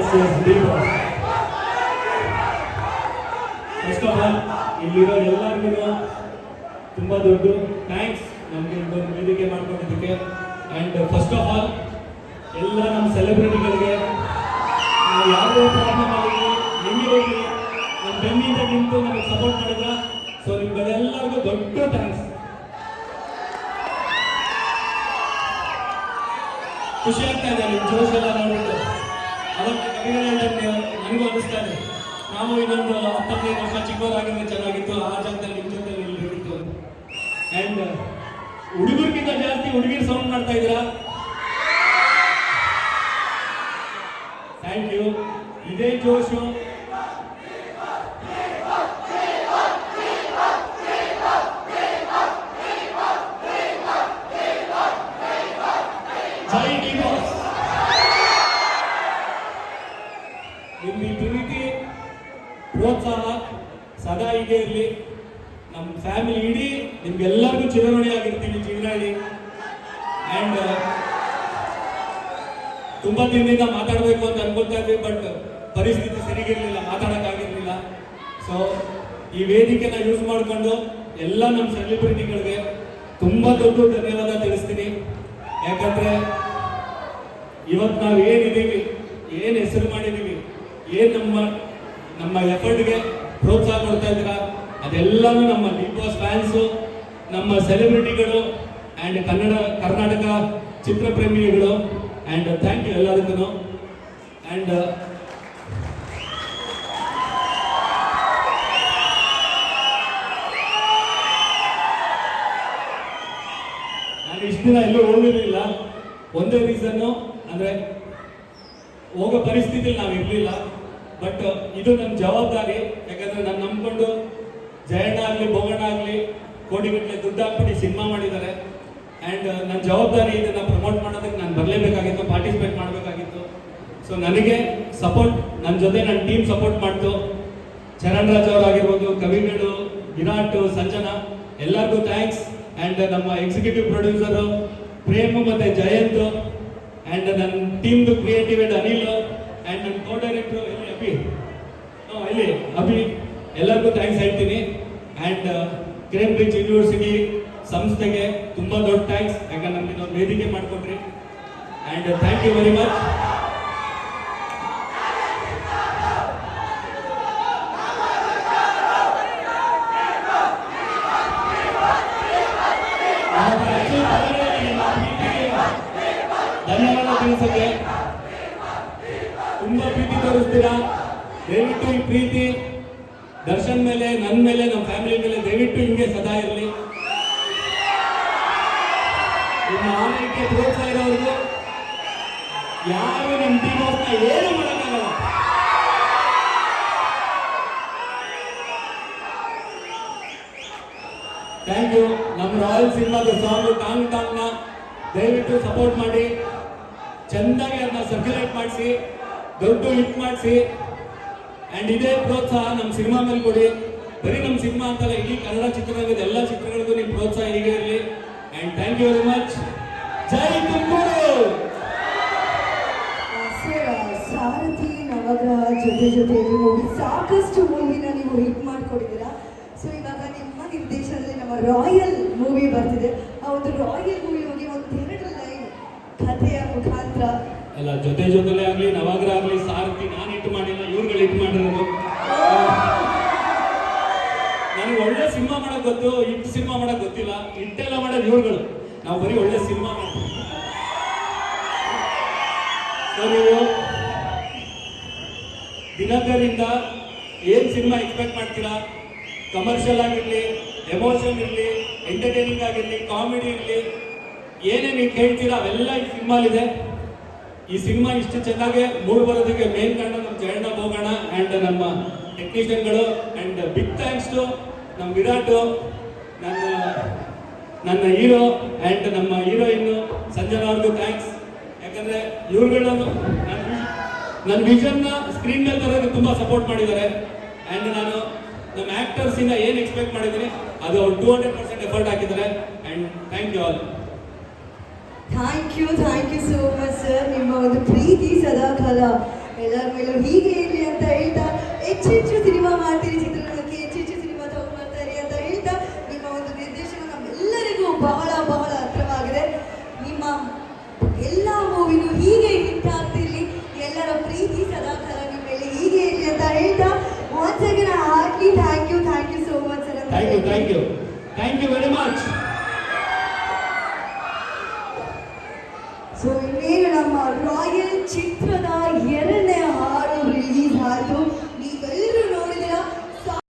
S S D first of all ಇಲ್ಲಿರೋ ಎಲ್ಲರಿಗೂ ತುಂಬ ದೊಡ್ಡ ಥ್ಯಾಂಕ್ಸ್ ನಮಗೆ ಒಂದು ವೇದಿಕೆ ಮಾಡ್ಕೊಂಡಿದ್ದಕ್ಕೆ. ಆ್ಯಂಡ್ ಫಸ್ಟ್ ಆಫ್ ಆಲ್ ಎಲ್ಲ ನಮ್ಮ ಸೆಲೆಬ್ರಿಟಿಗಳಿಗೆ ನಾವು ಯಾವುದೇ ಪ್ರಾಬ್ಲಮ್ ಆಗಲಿ ಹೆಂಗಿರೋಗಿ ನಮ್ಮ ಬೆನ್ನಿಂದ ನಿಂತು ನಮಗೆ ಸಪೋರ್ಟ್ ಮಾಡಿದ್ರ. ಸೊ ನಿಮ್ಗೆಲ್ಲರಿಗೂ ದೊಡ್ಡ ಥ್ಯಾಂಕ್ಸ್ ಖುಷಿ ಆಗ್ತಾ ಇದೆ, ನಿಮ್ಮ ಜೋಶ್ ಎಲ್ಲ ಅವತ್ತು ಕವಿಗಳ ನನಗೂ ಅನಿಸ್ತಾ ಇದೆ. ನಾವು ಇನ್ನೊಂದು ಹತ್ತೊಂಬತ್ತು ವರ್ಷ ಚಿಕ್ಕವರಾಗಿದ್ರೆ ಚೆನ್ನಾಗಿತ್ತು, ಆ ಜಾಗದಲ್ಲಿ ಇಂಥದ್ದಲ್ಲಿ ಇಲ್ಲಿರ್ತಿತ್ತು ಆ್ಯಂಡ್ ಹುಡುಗರಿಗಿಂತ ಜಾಸ್ತಿ ಹುಡುಗಿರು ಸೌಂಡ್ ಮಾಡ್ತಾ ಇದ್ದೀರಾ? ಥ್ಯಾಂಕ್ ಯು ಇದೇ ಜೋಶು ಜೈ ಡಿ ಬಾಸ್ ನಿಮ್ಮ ಈ ಪ್ರೀತಿ ಪ್ರೋತ್ಸಾಹ ಸದಾ ಹೀಗೆ ಇರಲಿ. ನಮ್ಮ ಫ್ಯಾಮಿಲಿ ಇಡೀ ನಿಮ್ಗೆಲ್ಲರಿಗೂ ಚಿರಮಣಿ ಆಗಿರ್ತೀವಿ ಜೀವನ ಇಡೀ ಆ್ಯಂಡ್ ತುಂಬಾ ದಿನದಿಂದ ಮಾತಾಡಬೇಕು ಅಂತ ಅನ್ಕೊಳ್ತಾ ಇದ್ವಿ ಬಟ್ ಪರಿಸ್ಥಿತಿ ಸರಿಗಿರ್ಲಿಲ್ಲ ಮಾತಾಡೋಕ್ಕಾಗಿರಲಿಲ್ಲ ಸೊ ಈ ವೇದಿಕೆನ ಯೂಸ್ ಮಾಡಿಕೊಂಡು ಎಲ್ಲ ನಮ್ಮ ಸೆಲೆಬ್ರಿಟಿಗಳಿಗೆ ತುಂಬಾ ದೊಡ್ಡ ಧನ್ಯವಾದ ತಿಳಿಸ್ತೀನಿ. ಯಾಕಂದ್ರೆ ಇವತ್ತು ನಾವು ಏನಿದ್ದೀವಿ ಏನು ಹೆಸರು ಮಾಡಿದ್ದೀವಿ ಏನು ನಮ್ಮ ನಮ್ಮ ಎಫರ್ಟ್ಗೆ ಪ್ರೋತ್ಸಾಹ ಕೊಡ್ತಾ ಇದ್ದೀರಾ? ಅದೆಲ್ಲನೂ ನಮ್ಮ ಬಿಗ್ ಬಾಸ್ ಫ್ಯಾನ್ಸು ನಮ್ಮ ಸೆಲೆಬ್ರಿಟಿಗಳು ಆ್ಯಂಡ್ ಕನ್ನಡ, ಕರ್ನಾಟಕ ಚಿತ್ರಪ್ರೇಮಿಗಳು. ಆ್ಯಂಡ್ ಥ್ಯಾಂಕ್ ಯು ಎಲ್ಲದಕ್ಕೂ ಆ್ಯಂಡ್ ನಾನು ಇಷ್ಟು ದಿನ ಎಲ್ಲೂ ಹೋಗಿರಲಿಲ್ಲ. ಒಂದೇ ರೀಸನ್ನು ಅಂದರೆ ಹೋಗೋ ಪರಿಸ್ಥಿತಿಯಲ್ಲಿ ನಾವು ಇರಲಿಲ್ಲ ಬಟ್ ಇದು ನನ್ನ ಜವಾಬ್ದಾರಿ. ಯಾಕಂದ್ರೆ ನಾನು ನಂಬಿಕೊಂಡು ಜಯಣ್ಣ ಆಗಲಿ ಭೋಗಣ್ಣ ಆಗಲಿ ಕೋಟಿಗಟ್ಟಲೆ ದುಡ್ಡು ಹಾಕ್ಬಿಟ್ಟು ಸಿನಿಮಾ ಮಾಡಿದ್ದಾರೆ. ಆ್ಯಂಡ್ ನನ್ನ ಜವಾಬ್ದಾರಿ ಇದನ್ನು ಪ್ರಮೋಟ್ ಮಾಡೋದಕ್ಕೆ ನಾನು ಬರಲೇಬೇಕಾಗಿತ್ತು ಪಾರ್ಟಿಸಿಪೇಟ್ ಮಾಡಬೇಕಾಗಿತ್ತು. ಸೊ ನನಗೆ ಸಪೋರ್ಟ್ ನನ್ನ ಜೊತೆ ನನ್ನ ಟೀಮ್ ಸಪೋರ್ಟ್ ಮಾಡ್ತು. ಚರಣ್ ರಾಜ್ ಅವರಾಗಿರ್ಬೋದು ಕವಿಗಳು ವಿರಾಟ್, ಸಂಜನಾ, ಎಲ್ಲರಿಗೂ ಥ್ಯಾಂಕ್ಸ್ ಆ್ಯಂಡ್ ನಮ್ಮ ಎಕ್ಸಿಕ್ಯೂಟಿವ್ ಪ್ರೊಡ್ಯೂಸರು ಪ್ರೇಮ್ ಮತ್ತೆ ಜಯಂತ್. ಆ್ಯಂಡ್ ನನ್ನ ಟೀಮ್ದು ಕ್ರಿಯೇಟಿವ್ ಅನಿಲ್. ಆ್ಯಂಡ್ ನನ್ನ ಕೋ ಡೈರೆಕ್ಟ್ರು ಅಭಿ ಇಲ್ಲಿ ಅಭಿ ಎಲ್ಲರಿಗೂ ಥ್ಯಾಂಕ್ಸ್ ಹೇಳ್ತೀನಿ. ಆ್ಯಂಡ್ ಕೇಂಬ್ರಿಡ್ಜ್ ಯೂನಿವರ್ಸಿಟಿ ಸಂಸ್ಥೆಗೆ ತುಂಬ ದೊಡ್ಡ ಥ್ಯಾಂಕ್ಸ್ ಯಾಕಂದ್ರೆ ನಮ್ಗೆ ಇದೊಂದು ವೇದಿಕೆ ಮಾಡಿಕೊಟ್ರಿ. And thank you very much ಧನ್ಯವಾದ ತಿಳಿಸಕ್ಕೆ. ತುಂಬಾ ಪ್ರೀತಿ ತೋರಿಸ್ತೀರಾ? ದಯವಿಟ್ಟು ಈ ಪ್ರೀತಿ, ದರ್ಶನ್ ಮೇಲೆ ನನ್ನ ಮೇಲೆ ನಮ್ಮ ಫ್ಯಾಮಿಲಿ ಮೇಲೆ ದಯವಿಟ್ಟು ಹಿಂಗೆ ಸದಾ ಇರಲಿ. ನಿಮ್ಮ ಆರೋಗ್ಯಕ್ಕೆ ಪ್ರೋತ್ಸಾಹ ಇರೋರು ಯಾರು ನಮ್ಮ ಟೀಮ್ ಏನು ಮಾಡೋಕ್ಕಾಗಲ್ಲ. ಥ್ಯಾಂಕ್ ಯು ನಮ್ಮ ರಾಯಲ್ ಸಿನಿಮಾದ ಸಾಂಗ್ ಟಾಂಗ್ ಟಾಂಗ್ನ ದಯವಿಟ್ಟು ಸಪೋರ್ಟ್ ಮಾಡಿ. ಚೆಂದಾಗಿ ಅದನ್ನ ಸರ್ಕ್ಯುಲೇಟ್ ಮಾಡಿಸಿ, ದೊಡ್ಡ ಹಿಟ್ ಮಾಡಿಸಿ. ಆ್ಯಂಡ್ ಇದೇ ಪ್ರೋತ್ಸಾಹ ನಮ್ಮ ಸಿನಿಮಾ ಮೇಲೆ ಕೊಡಿ. ಬರೀ ನಮ್ಮ ಸಿನಿಮಾ ಅಂತಲ್ಲ ಇಡೀ ಕನ್ನಡ ಚಿತ್ರರಂಗದ ಎಲ್ಲ ಚಿತ್ರಗಳಿಗೂ ನಿಮ್ಮ ಪ್ರೋತ್ಸಾಹ ಹೀಗೆ ಇರಲಿ. And thank you very much Jai Tumakuru! Sir Sarathi Navagraha ಜೊತೆ ಜೊತೆಯಲ್ಲಿ ಹೋಗಿ ಸಾಕಷ್ಟು ಮೂವಿನ ನೀವು ಹಿಟ್ ಮಾಡಿಕೊಡಿದ್ದೀರಾ? ಸೊ ಇವಾಗ ನಿಮ್ಮ ನಿರ್ದೇಶನದಲ್ಲಿ ನಮ್ಮ ರಾಯಲ್ ಮೂವಿ ಬರ್ತಿದೆ. ಆ ಒಂದು ರಾಯಲ್ ಮೂವಿ ಹೋಗಿ ಒಂದು ಎರಡು ಲೈನ್ ಕಥೆಯ ಮುಖಾಂತರ. ಅಲ್ಲ ಜೊತೆ ಜೊತೆಲೇ ಆಗಲಿ ನವಾಗ್ರ ಇವ್ರುಗಳು ಮಾಡಿರೋದು. ನನಗೆ ಒಳ್ಳೆ ಸಿನಿಮಾ ಮಾಡೋಕೆ ಗೊತ್ತು ಇಟ್ಟು ಸಿನಿಮಾ ಮಾಡಕ್ ಗೊತ್ತಿಲ್ಲ. ಇಂಟೆಲ್ಲ ಮಾಡೋದು ಇವ್ರುಗಳು. ನಾವು ಬರೀ ಒಳ್ಳೆ ಸಿನಿಮಾ ಮಾಡ್ತೀವಿ. ಸೊ ನೀವು ದಿನಕರಿಂದ ಏನ್ ಸಿನಿಮಾ ಎಕ್ಸ್ಪೆಕ್ಟ್ ಮಾಡ್ತೀರಾ? ಕಮರ್ಷಿಯಲ್ ಆಗಿರಲಿ ಎಮೋಷನ್ ಇರಲಿ ಎಂಟರ್ಟೈನಿಂಗ್ ಆಗಿರಲಿ ಕಾಮಿಡಿ ಇರಲಿ ಏನೇ ನೀವು ಕೇಳ್ತೀರಾ ಅವೆಲ್ಲ ಈ ಸಿನಿಮಾಲಿದೆ. ಈ ಸಿನಿಮಾ ಇಷ್ಟು ಚೆನ್ನಾಗಿ ಮೂಡ್ ಬರೋದಕ್ಕೆ ಮೇನ್ ಕಾರಣ ನಮ್ಮ ಜಯಣ್ಣ ಆ್ಯಂಡ್ ನಮ್ಮ ಟೆಕ್ನಿಷಿಯನ್ಗಳು ಆ್ಯಂಡ್ ಬಿಗ್ ಥ್ಯಾಂಕ್ಸ್ ಟು ನಮ್ಮ ವಿರಾಟು ನನ್ನ ನನ್ನ ಹೀರೋ ಆ್ಯಂಡ್ ನಮ್ಮ ಹೀರೋಯಿನ್ನು ಸಂಜನಾ ಅವ್ರಿಗೂ ಥ್ಯಾಂಕ್ಸ್ ಯಾಕಂದ್ರೆ ಇವ್ರುಗಳನ್ನು ನನ್ನ ನನ್ನ ವಿಷನ್ನ ಸ್ಕ್ರೀನ್ ಮೇಲೆ ತರೋದಕ್ಕೆ ತುಂಬ ಸಪೋರ್ಟ್ ಮಾಡಿದ್ದಾರೆ. ಆ್ಯಂಡ್ ನಾನು ನಮ್ಮ ಆಕ್ಟರ್ಸ್ ಇಂದ ಏನು ಎಕ್ಸ್ಪೆಕ್ಟ್ ಮಾಡಿದ್ದೀನಿ, ಅದು ಅವ್ರು ಟೂ ಹಂಡ್ರೆಡ್ ಪರ್ಸೆಂಟ್ ಎಫರ್ಟ್ ಹಾಕಿದ್ದಾರೆ. And thank you all thank you thank you so much sir ನಿಮ್ಮ ಒಂದು ಪ್ರೀತಿ ಸದಾ ಕಾಲ. ಎಲ್ಲರ ಮೇಲೂ ಹೀಗೆ ಇರಲಿ ಹೆಚ್ಚೆಚ್ಚು ಸಿನಿಮಾ ಮಾಡ್ತೀರಿ ಚಿತ್ರರಂಗಕ್ಕೆ ಹೆಚ್ಚು ಸಿನಿಮಾ ತಗೊಂಡು ಮಾಡ್ತಾರೆ ಅಂತ ಹೇಳ್ತಾ ನಿಮ್ಮ ಒಂದು ನಿರ್ದೇಶನ ನಮ್ಮೆಲ್ಲರಿಗೂ ಬಹಳ ಬಹಳ ಹತ್ರವಾಗಿದೆ. ನಿಮ್ಮ ಎಲ್ಲ ಮೂವಿನೂ ಹೀಗೆ ಹಿಟ್ ಆಗ್ತಿರ್ಲಿ ಎಲ್ಲರ ಪ್ರೀತಿ ಸದಾಕಾಲ ನಿಮ್ಮ ಮೇಲೆ ಹೀಗೆ ಇರಲಿ ಅಂತ ಹೇಳ್ತಾ once again heartly thank you thank you so much sir thank you thank you thank you very much so ಇನ್ನೇನು ನಮ್ಮ ರಾಯಲ್ ಚಿತ್ರದ ಎರಡು